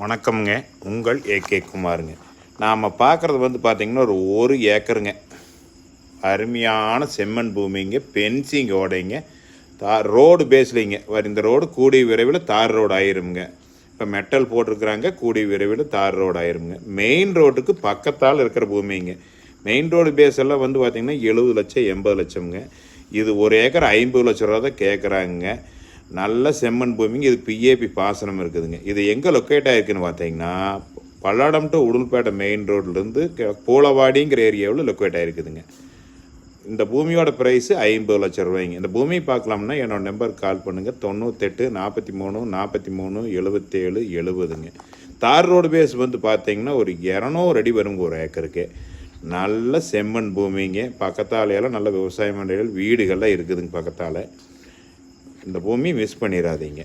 வணக்கம்ங்க. உங்கள் ஏகே குமாருங்க. நாம் பார்க்குறது வந்து பார்த்திங்கன்னா ஒரு ஒரு ஏக்கருங்க. அருமையான செம்மண் பூமிங்க பென்சிங்கோடைங்க தார் ரோடு பேஸ்லிங்க இந்த ரோடு கூடிய விரைவில் தார் ரோடு ஆயிருங்க இப்போ மெட்டல் போட்டிருக்கிறாங்க கூடிய விரைவில் தார் ரோடு ஆயிருங்க மெயின் ரோட்டுக்கு பக்கத்தால் இருக்கிற பூமிங்க. மெயின் ரோடு பேஸ் எல்லாம் வந்து பார்த்திங்கன்னா எழுபது லட்சம் எண்பது லட்சம்ங்க. இது ஒரு ஏக்கர் ஐம்பது லட்ச ரூபா தான் கேட்குறாங்க நல்ல செம்மண் பூமிங்க இது பிஏபி பாசனம் இருக்குதுங்க. இது எங்கே லொக்கேட் ஆகிருக்குன்னு பார்த்தீங்கன்னா பல்லடம் டு உடுல்பேட்டை மெயின் ரோட்லேருந்து பூலவாடிங்கிற ஏரியாவில் லொக்கேட் ஆகிருக்குதுங்க இந்த பூமியோட ப்ரைஸு ஐம்பது லட்சம் ரூபாய்ங்க. இந்த பூமி பார்க்கலாம்னா என்னோட நம்பருக்கு கால் பண்ணுங்கள் தொண்ணூத்தெட்டு நாற்பத்தி மூணு நாற்பத்தி மூணு எழுபத்தேழு எழுபதுங்க தார் ரோடு பேஸ் வந்து பார்த்தீங்கன்னா ஒரு இரநூறு அடி வருங்க ஒரு ஏக்கருக்கு. நல்ல செம்மண் பூமிங்க. பக்கத்தாலையெல்லாம் நல்ல விவசாய மண்டைகள் வீடுகள்லாம் இருக்குதுங்க பக்கத்தால். இந்த பூமி மிஸ் பண்ணிடாதீங்க